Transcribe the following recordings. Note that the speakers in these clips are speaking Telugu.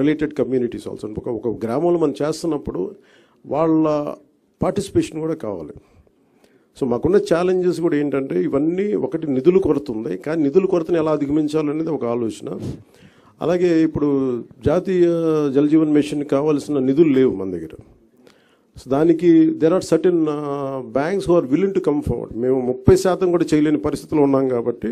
Related communities also. ఒక ఒక గ్రామంలో మనం చేస్తున్నప్పుడు వాళ్ళ పార్టిసిపేషన్ కూడా కావాలి. సో మాకున్న ఛాలెంజెస్ కూడా ఏంటంటే ఇవన్నీ ఒకటి నిధులు కొరత ఉంది. కానీ నిధుల కొరతని ఎలా అధిగమించాలనేది ఒక ఆలోచన. అలాగే ఇప్పుడు జాతీయ జలజీవన్ మిషన్ కావాల్సిన నిధులు లేవు మన దగ్గర. సో దానికి there are certain banks who are willing to come forward మేము ముప్పై శాతం కూడా చేయలేని పరిస్థితిలో ఉన్నాం కాబట్టి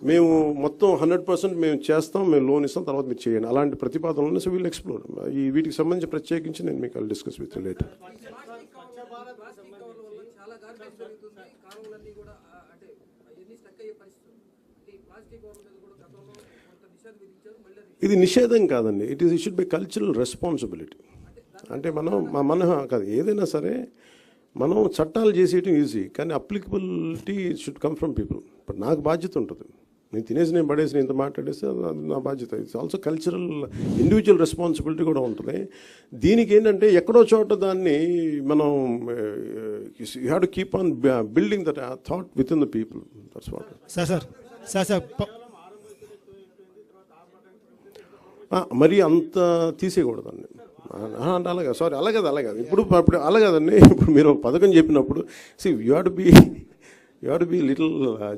మేము మొత్తం హండ్రెడ్ పర్సెంట్ మేము చేస్తాం మేము లోన్ ఇస్తాం తర్వాత మీరు చేయండి. అలాంటి ప్రతిపాదనలు సో వీళ్ళు ఎక్స్ప్లోర్ ఈ వీటికి సంబంధించి ప్రత్యేకించి నేను మీకు డిస్కస్ విత్ లేటర్ ఇది నిషేధం కాదండి. It is should be cultural responsibility అంటే మనం మా- మన కాదు ఏదైనా సరే మనం చట్టాలు చేసేయటం ఈజీ కానీ applicability should come from people ఇప్పుడు నాకు బాధ్యత ఉంటుంది. నేను తినేసి నేను పడేసి నేను ఇంత మాట్లాడేస్తే అది నా బాధ్యత. It's also cultural individual responsibility కూడా ఉంటుంది. దీనికి ఏంటంటే ఎక్కడో చోట దాన్ని మనం you have to keep on building that thought within the people that's what sir sir sir sir మరి అంత తీసేయకూడదండి అంటే అలాగే సారీ అలాగే అలాగే ఇప్పుడు ఇప్పుడు అలాగదండి. ఇప్పుడు మీరు ఒక పథకం చెప్పినప్పుడు see you have to be you have to be little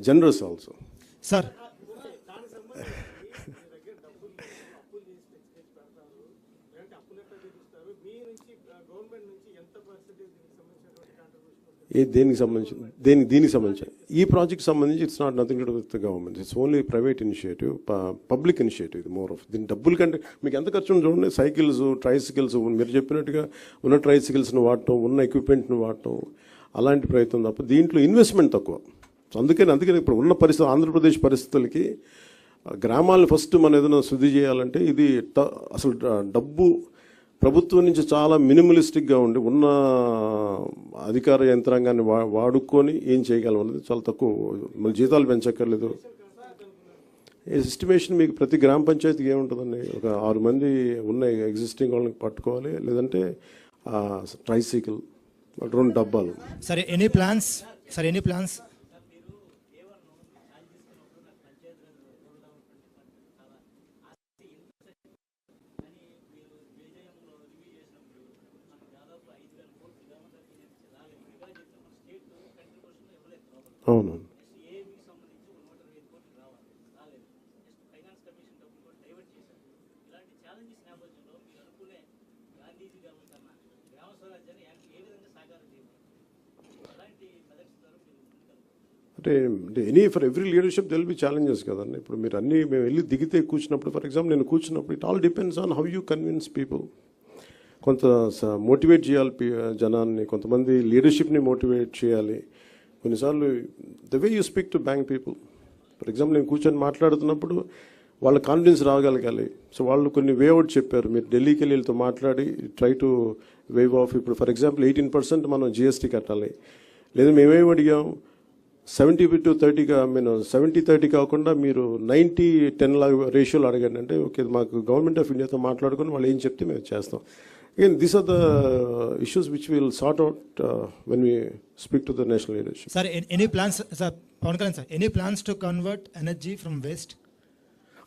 generous also sir ఏ దేనికి సంబంధించి దేనికి దీనికి సంబంధించి. ఈ ప్రాజెక్ట్ సంబంధించి it's not nothing to with government it's only private initiative public initiative ఇది మోర్ ఆఫ్ దీని డబ్బుల కంటే మీకు ఎంత ఖర్చు చూడండి. సైకిల్స్ ట్రైసికల్స్ మీరు చెప్పినట్టుగా ఉన్న ట్రైసికల్స్ని వాడటం ఉన్న ఎక్విప్మెంట్ని వాడటం అలాంటి ప్రయత్నం తప్ప దీంట్లో ఇన్వెస్ట్మెంట్ తక్కువ. అందుకని అందుకని ఇప్పుడు ఉన్న పరిస్థితి ఆంధ్రప్రదేశ్ పరిస్థితులకి గ్రామాలను ఫస్ట్ మనం ఏదైనా శుద్ధి చేయాలంటే ఇది ట- అసలు డబ్బు ప్రభుత్వం నుంచి చాలా మినిమలిస్టిక్గా ఉండి ఉన్న అధికార యంత్రాంగాన్ని వా వాడుకొని ఏం చేయగలం అనేది చాలా తక్కువ. జీతాలు పెంచక్కర్లేదు. ఎస్టిమేషన్ మీకు ప్రతి గ్రామ పంచాయతీకి ఏముంటుందండి? ఒక ఆరు మంది ఉన్న ఎగ్జిస్టింగ్ వాళ్ళని పట్టుకోవాలి లేదంటే ట్రైసైకిల్ రెండు డబ్బాలు. సరే ఎనీ ప్లాన్స్? సరే ఎనీ ప్లాన్స్? అంటే అంటే any for every leadership there'll be challenges కదండి. ఇప్పుడు మీరు అన్ని మేము వెళ్ళి దిగితే కూర్చున్నప్పుడు ఫర్ ఎగ్జాంపుల్ నేను కూర్చున్నప్పుడు it all depends on how you convince people కొంత మోటివేట్ చేయాలి జనాన్ని కొంతమంది లీడర్షిప్ని మోటివేట్ చేయాలి. కొన్నిసార్లు the way you speak to bank people for example నేను కూర్చొని మాట్లాడుతున్నప్పుడు వాళ్ళ కాన్ఫిడెన్స్ రాగలగాలి. సో వాళ్ళు కొన్ని వే అవుట్ చెప్పారు. మీరు ఢిల్లీకి వెళ్ళి వీళ్ళతో మాట్లాడి ట్రై టు వేవ్ ఆఫ్ ఇప్పుడు ఫర్ ఎగ్జాంపుల్ ఎయిటీన్ పర్సెంట్ మనం జిఎస్టీ కట్టాలి. లేదా మేమేం అడిగాం? సెవెంటీ టు థర్టీగా మీన్ సెవెంటీ థర్టీ కాకుండా మీరు నైంటీ టెన్ లాగా రేషియోలో అడగండి. అంటే ఓకే మాకు గవర్నమెంట్ ఆఫ్ ఇండియాతో మాట్లాడుకొని వాళ్ళు ఏం చెప్తే మేము చేస్తాం. Again these are the issues which will sort out when we speak to the national leadership sir any plans sir Pawan Kalyan sir any plans to convert energy from waste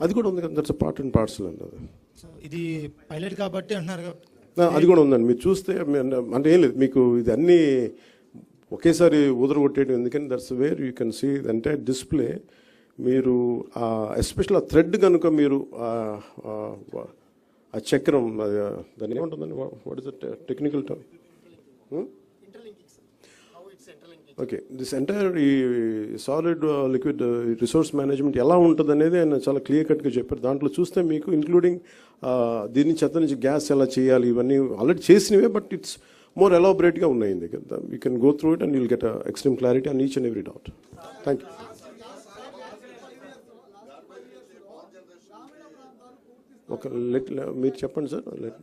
అది కూడా ఉంది కదా. దట్స్ పార్ట్ అండ్ పార్సల్ అండి అది. ఇది పైలట్ కాబట్టి అంటున్నారు అది కూడా ఉందండి. మీరు చూస్తే అంటే ఏం లేదు. మీకు ఇది అన్ని ఒకేసారి ఊదరగొట్టేయడం ఎందుకని that's where you can see అంటే డిస్ప్లే మీరు ఎస్పెషల్ ఆ థ్రెడ్ కనుక మీరు ఆ- చక్రం అది దాని ఏముంటుందండి? What is technical term okay. This entire ఈ సాలిడ్ లిక్విడ్ రిసోర్స్ మేనేజ్మెంట్ ఎలా ఉంటుంది అనేది ఆయన చాలా క్లియర్ కట్గా చెప్పారు. దాంట్లో చూస్తే మీకు ఇంక్లూడింగ్ uh, దీని చెత్త నుంచి గ్యాస్ ఎలా చేయాలి ఇవన్నీ ఆల్రెడీ చేసినవే బట్ ఇట్స్ మోర్ ఎలాబరేట్గా ఉన్నాయి దగ్గర you can go through it and you'll get extreme clarity and each and every doubt thank you ఒక లెట్ మీరు చెప్పండి సార్ లెట్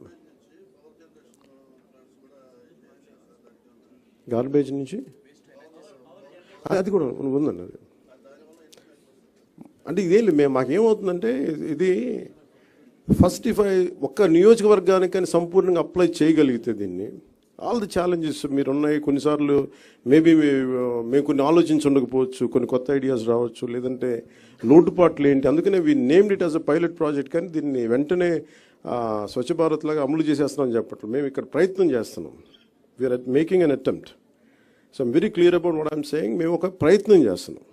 గార్బేజ్ నుంచి? అది- కూడా ఉందండి అది. అంటే ఇదేం లేదు మేము మాకేమవుతుందంటే ఇది ఫస్ట్ ఇఫ్ ఐ ఒక్క నియోజకవర్గానికి కానీ సంపూర్ణంగా అప్లై చేయగలిగితే దీన్ని ఆల్ ది ఛాలెంజెస్ మీరు ఉన్నాయి కొన్నిసార్లు మేబీ మేము కొన్ని ఆలోచించి ఉండకపోవచ్చు కొన్ని కొత్త ఐడియాస్ రావచ్చు లేదంటే లోటుపాట్లు ఏంటి అందుకనే we named it as a pilot project కానీ దీన్ని వెంటనే స్వచ్ఛ భారత్ లాగా అమలు చేసేస్తున్నాం చెప్పట్లు మేము ఇక్కడ ప్రయత్నం చేస్తున్నాం. We are making an attempt so I'm very clear about what I'm saying మేము ఒక ప్రయత్నం చేస్తున్నాం.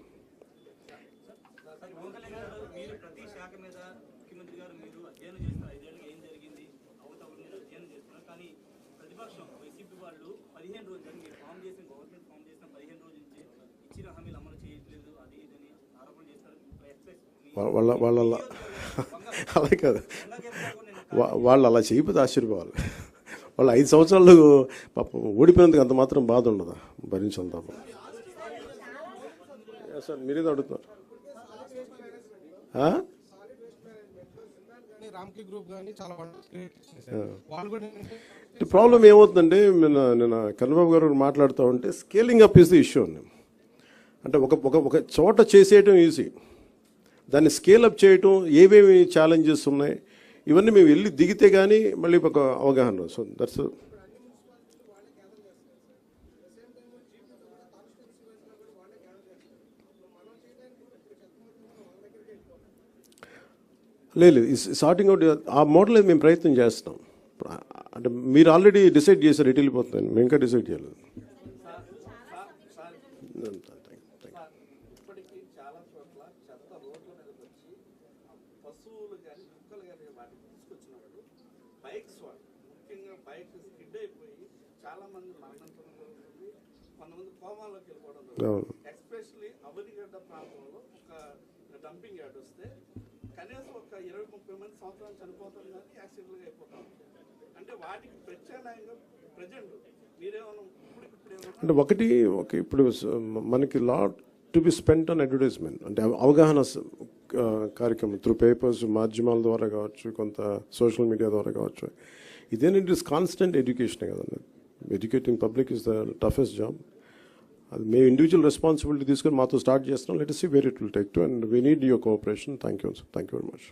వాళ్ళ వాళ్ళ అలా కాదు. వాళ్ళు అలా చేయకపోతే ఆశ్చర్యపోవాలి. వాళ్ళు ఐదు సంవత్సరాలు పాపం ఓడిపోయినందుకు అంత మాత్రం బాధ ఉండదా? భరించాలి తప్ప సార్ మీరేదో అడుగుతున్నారు. ఏంటంటే ప్రాబ్లం ఏమవుతుందంటే నిన్న నిన్న కన్నబాబు గారు మాట్లాడుతూ ఉంటే scaling up is the issue అండి అంటే ఒక ఒక ఒక చోట చేసేయటం ఈజీ దాన్ని స్కేల్ అప్ చేయటం ఏవేమి ఛాలెంజెస్ ఉన్నాయి? ఇవన్నీ మేము వెళ్ళి దిగితే కానీ మళ్ళీ ఒక అవగాహన సో దట్స్ లేదు సార్టింగ్ అవుట్ ఆ మోడల్ అయితే మేము ప్రయత్నం చేస్తున్నాం అంటే మీరు ఆల్రెడీ డిసైడ్ చేశారు ఎటు వెళ్ళిపోతుంది మేము ఇంకా డిసైడ్ చేయలేదు థ్యాంక్ యూ పశువులు కానీ కుక్కలు కానీ వాటిని తీసుకొచ్చినప్పుడు బైక్స్ వాళ్ళు ముఖ్యంగా బైక్ స్కిడ్ అయిపోయి చాలా మంది మరణించడం జరుగుతుంది కొంతమంది కోమాలోకి వెళ్ళిపోవడం జరుగుతుంది. ఎస్పెషల్లీ అవనిగడ్డ ప్రాంతంలో ఒక డంపింగ్ యార్డ్ వస్తే కనీసం ఒక ఇరవై ముప్పై మంది సంవత్సరాలు చనిపోతారు కానీ యాక్సిడెంట్లుగా అయిపోతాం. అంటే వాటికి ప్రత్యామ్నాయంగా ప్రజెంట్ అంటే ఒకటి ఒక ఇప్పుడు మనకి lot to be spent on advertisement. అంటే అవ- అవగాహన కార్యక్రమం త్రూ పేపర్స్ మాధ్యమాల ద్వారా కావచ్చు కొంత సోషల్ మీడియా ద్వారా కావచ్చు. ఇదేంటంటే ఇస్ కాన్స్టెంట్ ఎడ్యుకేషన్ కదండి. Educating public is the toughest job అది మేము ఇండివిజువల్ రెస్పాన్సిబిలిటీ తీసుకొని మాతో స్టార్ట్ చేస్తున్నాం. Let see where it will take to and we need your cooperation thank you thank you very much